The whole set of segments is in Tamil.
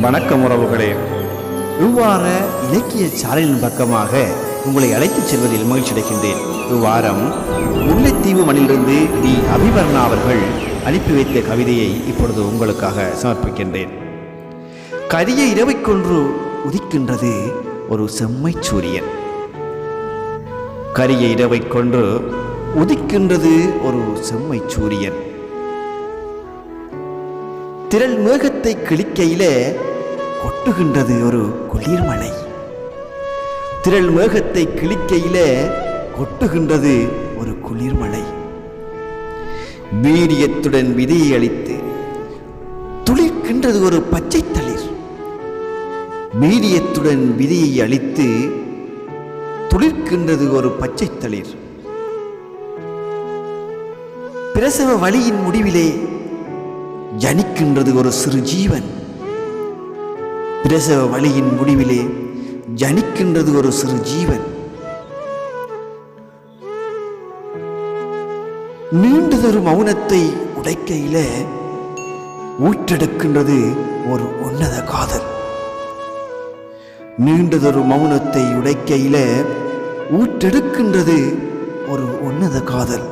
வணக்கம் உறவுகளே. இவ்வாற இலக்கிய சாலையின் பக்கமாக உங்களை அழைத்துச் செல்வதில் மகிழ்ச்சி அடைகின்றேன். இவ்வாரம் முல்லைத்தீவு மணிலிருந்து டி. அபிவர்ணா அவர்கள் அனுப்பி வைத்த கவிதையை இப்பொழுது உங்களுக்காக சமர்ப்பிக்கின்றேன். கரிய இரவைக்கொன்று உதிக்கின்றது ஒரு செம்மை சூரியன். கரிய இரவைக் கொன்று உதிக்கின்றது ஒரு செம்மை சூரியன். திரள் மேகத்தை கிழிக்கையிலே கொட்டுகின்றது ஒரு குளிர்மலை. திரள் மேகத்தை கிழிக்கையிலே கொட்டுகின்றது ஒரு குளிர்மலை. வீரியத்துடன் விதையை அளித்து துளிர்க்கின்றது ஒரு பச்சை தளிர். வீரியத்துடன் விதையை அளித்து துளிர்க்கின்றது ஒரு பச்சை தளிர். பிரசவ வழியின் முடிவிலே ஜனிக்கின்றது ஒரு சிறு ஜீவன். பிரசவ வழியின் முடிவிலே ஜனிக்கின்றது ஒரு சிறு ஜீவன். நீண்டதொரு மௌனத்தை உடைக்கையில ஊற்றெடுக்கின்றது ஒரு உன்னத காதல். நீண்டதொரு மௌனத்தை உடைக்கையில ஊற்றெடுக்கின்றது ஒரு உன்னத காதல்.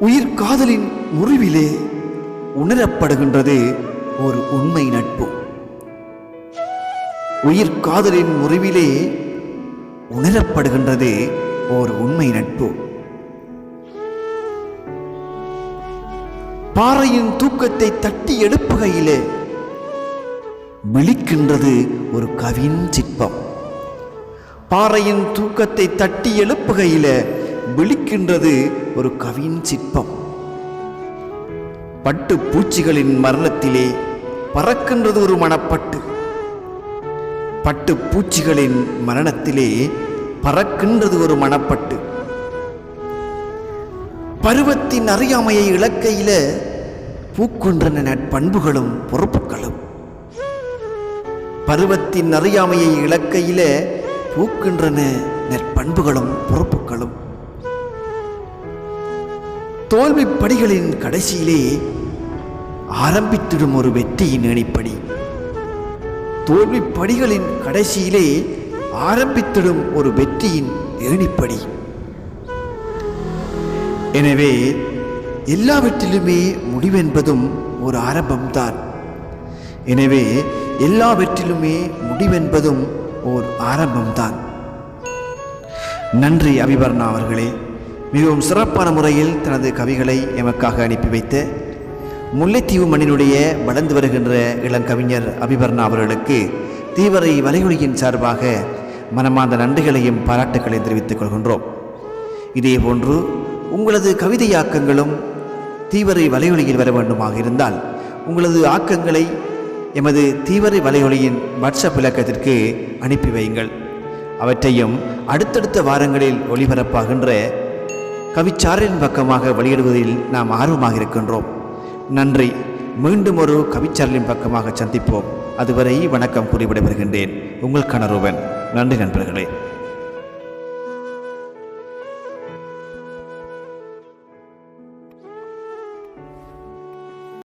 உயிர் காதலின் முறிவிலே உணரப்படுகின்றது ஒரு உண்மை நட்பு. உயிர் காதலின் முறிவிலே உணரப்படுகின்றது ஒரு உண்மை நட்பு. பாறையின் தூக்கத்தை தட்டி எடுப்புகையிலே விழிக்கின்றது ஒரு கவின் சிற்பம். பாறையின் தூக்கத்தை தட்டி எழுப்புகையில விழிக்கின்றது ஒரு கவின் சிற்பம். பட்டு பூச்சிகளின் மரணத்திலே பறக்கின்றது ஒரு மணப்பட்டு. பட்டு பூச்சிகளின் மரணத்திலே பறக்கின்றது ஒரு மணப்பட்டு. பருவத்தின் அறியாமையை இலக்கையில பூக்கொன்றன நட்பண்புகளும் பொறுப்புகளும். பருவத்தின் அறியாமையை இலக்கையில பூக்கின்றன நற்பண்புகளும் பொறுப்புகளும். தோல்வி படிகளின் கடைசியிலே ஆரம்பித்திடும் ஒரு வெற்றியின் ஏணிப்படி தோல்வி படிகளின் கடைசியிலே ஆரம்பித்திடும் ஒரு வெற்றியின் ஏணிப்படி எனவே எல்லாவற்றிலுமே முடிவென்பதும் ஒரு ஆரம்பம்தான். எனவே எல்லாவற்றிலுமே முடிவென்பதும் ஓர் ஆரம்பம்தான். நன்றி அபிபர்ணா அவர்களே. மிகவும் சிறப்பான முறையில் தனது கவிகளை எமக்காக அனுப்பி வைத்த முல்லைத்தீவு மண்ணினுடைய வளர்ந்து வருகின்ற இளங்கவிஞர் அபிபர்ணா அவர்களுக்கு தீவரை வலையொலியின் சார்பாக மனமார்ந்த நன்றிகளையும் பாராட்டுகளையும் தெரிவித்துக் கொள்கின்றோம். இதேபோன்று உங்களது கவிதை ஆக்கங்களும் தீவரை வலையொலியில் வர வேண்டுமாக இருந்தால் உங்களது ஆக்கங்களை எமது தீவரை வலையொலியின் வாட்ஸ்அப் இலக்கத்திற்கு அனுப்பி வையுங்கள். அவற்றையும் அடுத்தடுத்த வாரங்களில் ஒளிபரப்பாகின்ற கவிச்சாரின் பக்கமாக வெளியிடுவதில் நாம் ஆர்வமாக இருக்கின்றோம். நன்றி. மீண்டும் ஒரு கவிச்சாரலின் பக்கமாக சந்திப்போம். அதுவரை வணக்கம் கூறி விடைபெறுகின்றேன். உங்கள் கணருவன் நன்றி நண்பர்களே.